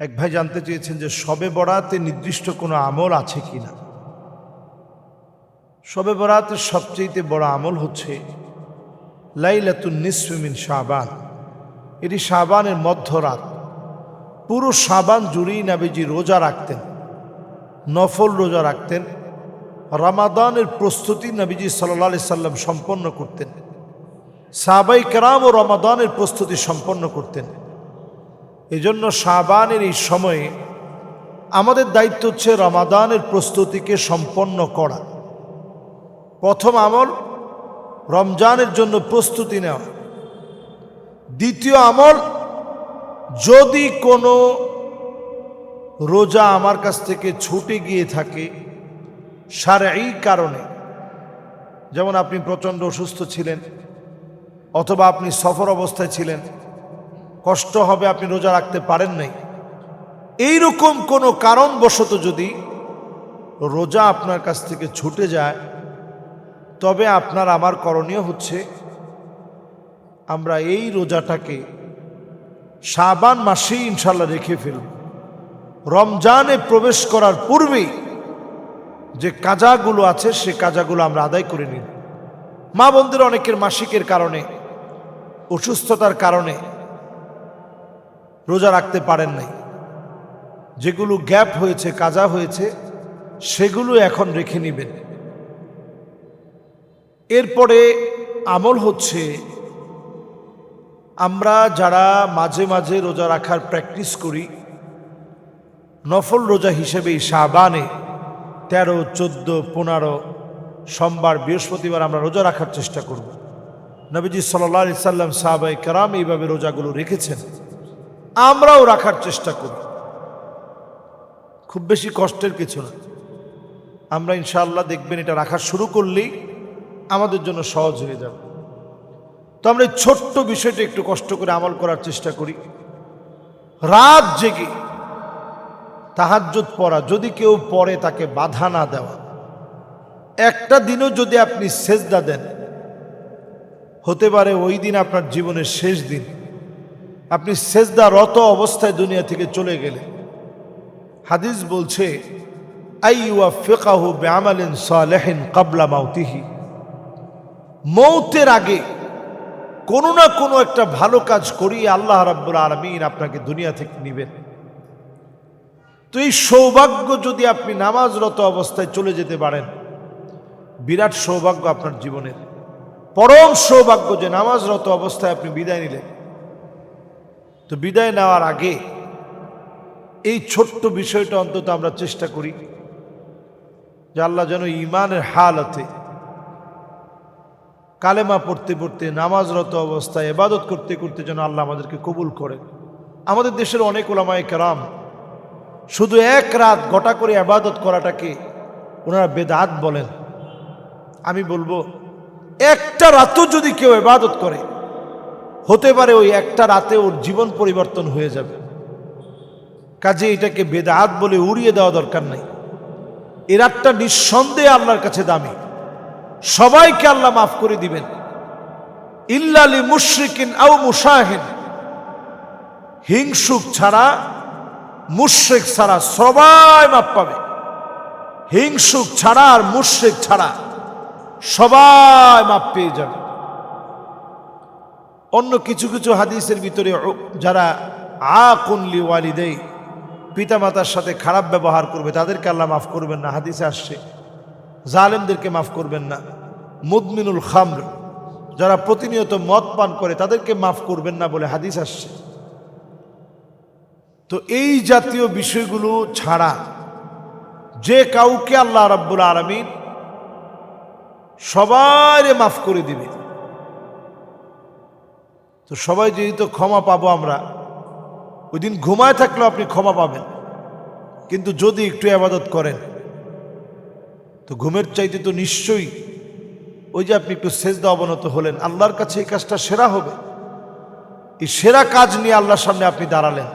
এক ভাই জানতে চেয়েছেন যে সবে বরাতে নির্দিষ্ট কোনো আমল আছে কি না? সবে বরাতের সবচেয়ে বড় আমল হচ্ছে লাইলাতুন নিসমিন শাবান। এটি শাবানের মধ্যরাত। পুরো শাবান জুড়েই নাবিজি রোজা রাখতেন, নফল রোজা রাখতেন, রামাদানের প্রস্তুতি নবীজি সাল্লাহ আলি সাল্লাম সম্পন্ন করতেন সাহাবাই কেরাম ও রমাদানের প্রস্তুতি সম্পন্ন করতেন। এজন্য শাবানের এই সময়ে আমাদের দায়িত্ব হচ্ছে রমাদানের প্রস্তুতিকে সম্পন্ন করা। প্রথম আমল, রমজানের জন্য প্রস্তুতি নেওয়া। দ্বিতীয় আমল, যদি কোনো রোজা আমার কাছ থেকে ছুটে গিয়ে থাকে সারাই কারণে, যেমন আপনি প্রচণ্ড অসুস্থ ছিলেন, অথবা আপনি সফর অবস্থায় ছিলেন কষ্ট হবে, আপনি রোজা রাখতে পারেন নাই। এইরকম কোনো কারণবশত যদি রোজা আপনার কাছ থেকে ছুটে যায়, তবে আপনার আমার করণীয় হচ্ছে, আমরা এই রোজাটাকে শাবান মাসেই ইনশাল্লাহ রেখে ফেলব। রমজানে প্রবেশ করার পূর্বেই যে কাজাগুলো আছে, সে কাজাগুলো আমরা আদায় করে নিন মা বোনদের অনেকের মাসিকের কারণে, অসুস্থতার কারণে রোজা রাখতে পারেন নাই। যেগুলো গ্যাপ হয়েছে, কাজা হয়েছে, সেগুলো এখন রেখে নেবেন। এরপরে আমল হচ্ছে, আমরা যারা মাঝে মাঝে রোজা রাখার প্র্যাকটিস করি, নফল রোজা হিসেবে শাবানে তেরো, চোদ্দ, পনেরো, সোমবার, বৃহস্পতিবার আমরা রোজা রাখার চেষ্টা করব। নবীজি সাল্লা সাল্লাম সাহাবাই কারাম এইভাবে রোজাগুলো রেখেছেন। আমরাও রাখার চেষ্টা করি। খুব বেশি কষ্টের কিছু না। আমরা ইনশাআল্লাহ দেখবেন এটা রাখা শুরু করলেই আমাদের জন্য সহজ হয়ে যাবে। তো আমরা এই ছোট্ট বিষয়টা একটু কষ্ট করে আমল করার চেষ্টা করি। রাত জেগে তাহাজ্জুদ পড়া, যদি কেউ পড়ে তাকে বাধা না দেওয়া। একটা দিনও যদি আপনি সেজদা দেন, হতে পারে ওই দিন আপনার জীবনের শেষ দিন। আপনি সেজদা রত অবস্থায় দুনিয়া থেকে চলে গেলেন। হাদিস বলছে ফেকাহু কাবলা মাউতিহি। মৌতের আগে কোনো না কোনো একটা ভালো কাজ করিয়ে আল্লাহ রাব্বুল আলমিন আপনাকে দুনিয়া থেকে নেবেন। তো এই সৌভাগ্য যদি আপনি নামাজরত অবস্থায় চলে যেতে পারেন, বিরাট সৌভাগ্য আপনার জীবনের। পরম সৌভাগ্য যে নামাজরত অবস্থায় আপনি বিদায় নিলেন। তো বিদায় নেওয়ার আগে এই ছোট্ট বিষয়টা অন্তত আমরা চেষ্টা করি যে আল্লাহ যেন ইমানের হালতে কালেমা পড়তে পড়তে, নামাজরত অবস্থায় এবাদত করতে করতে যেন আল্লাহ আমাদেরকে কবুল করেন। আমাদের দেশের অনেক ওলামায় কেরাম শুধু এক রাত গোটা করে আবাদত করাটাকে ওনারা বেদাত বলেন। আমি বলব, একটা রাতও যদি কেউ এবাদত করে হতে পারে ওই একটা রাতে ওর জীবন পরিবর্তন হয়ে যাবে। কাজে এটাকে বেদাত বলে উড়িয়ে দেওয়া দরকার নাই। এ রাতটা নিঃসন্দেহে আল্লাহর কাছে দামি। সবাইকে আল্লাহ মাফ করে দিবেন। ইল্লালি মুশরিকিন আও মুশাহিন। হিংসুক ছাড়া, মুশ্রিক ছাড়া সবাই মাপ পাবে। হিংসুক ছাড়া আর মুশ্রিক ছাড়া সবাই মাপ পেয়ে যাবে। অন্য কিছু কিছু হাদিসের ভিতরে যারা আ কুনলি ওয়ালিদেই, পিতামাতার সাথে খারাপ ব্যবহার করবে, তাদেরকে আল্লাহ মাফ করবেন না, হাদিসে আসছে। জালেমদেরকে মাফ করবেন না। মুদমিনুল খামর, যারা প্রতিনিয়ত মদ পান করে, তাদেরকে মাফ করবেন না বলে হাদিস আসছে। তো এই জাতীয় বিষয়গুলো ছাড়া যে কাউকে আল্লাহ রাব্বুল আলমিন সবাই মাফ করে দিবে। তো সবাই যেহেতু ক্ষমা পাবো আমরা ওই দিন ঘুমায় থাকলেও আপনি ক্ষমা পাবেন। কিন্তু যদি একটু আবাদত করেন, তো ঘুমের চাইতে তো নিশ্চয়ই ওই যে আপনি একটু সেজদা অবনত হলেন, আল্লাহর কাছে এই কাজটা সেরা হবে। এই সেরা কাজ নিয়ে আল্লাহর সামনে আপনি দাঁড়ালেন।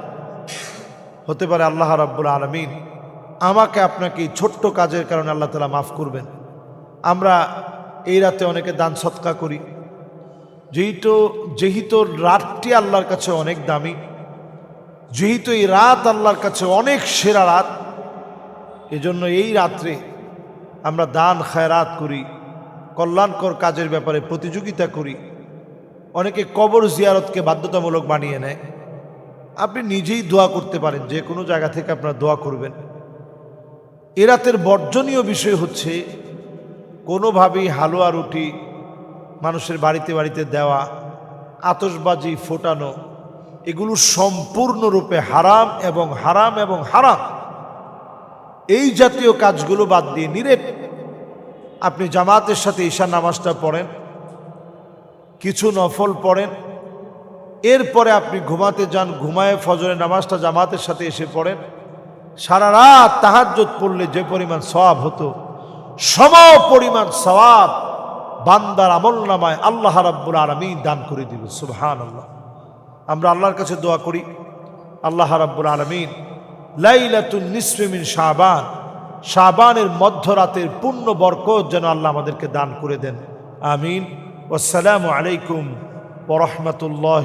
হতে পারে আল্লাহ রাব্বুল আলমিন আমাকে আপনাকে এই ছোট্ট কাজের কারণে আল্লাহ তালা মাফ করবেন। আমরা এই রাতে অনেকে দান সৎকা করি। যেহেতু যেহেতু রাতটি আল্লাহর কাছে অনেক দামি, যেহেতু এই রাত আল্লাহর কাছে অনেক সেরা রাত, এজন্য এই রাত্রে আমরা দান, খায়রাত করি, কল্যাণকর কাজের ব্যাপারে প্রতিযোগিতা করি, অনেকে কবর জিয়ারতকে বাধ্যতামূলক বানিয়ে নেয়। আপনি নিজেই দোয়া করতে পারেন, যে কোনো জায়গা থেকে আপনারা দোয়া করবেন। এ রাতের বর্জনীয় বিষয় হচ্ছে, কোনোভাবেই হালুয়া রুটি মানুষের বাড়িতে বাড়িতে দেওয়া আতসবাজি ফোটানো, এগুলো সম্পূর্ণরূপে হারাম এবং হারাম এবং হারাম। এই জাতীয় কাজগুলো বাদ দিয়ে নিরেট আপনি জামাতের সাথে ঈশা নামাজটা পড়েন, কিছু নফল পড়েন, এরপরে আপনি ঘুমাতে যান, ঘুমায় ফজরের নামাজটা জামাতের সাথে এসে পড়েন, সারা রাত তাহাজ্জত পড়লে যে পরিমাণ সওয়াব হতো, সম পরিমাণ সওয়াব বান্দার আমল নামায় আল্লাহ রাব্বুল আলমী দান করে দিবে সুবহান আল্লাহ আমরা আল্লাহর কাছে দোয়া করি, আল্লাহ রাব্বুল আলমিন লাইলাতুল নিসমিন শাহবান শাহবানের মধ্যরাতের পূর্ণ বরকত যেন আল্লাহ আমাদেরকে দান করে দেন। আমিন। আসসালামু আলাইকুম ওরহমতুল্লাহ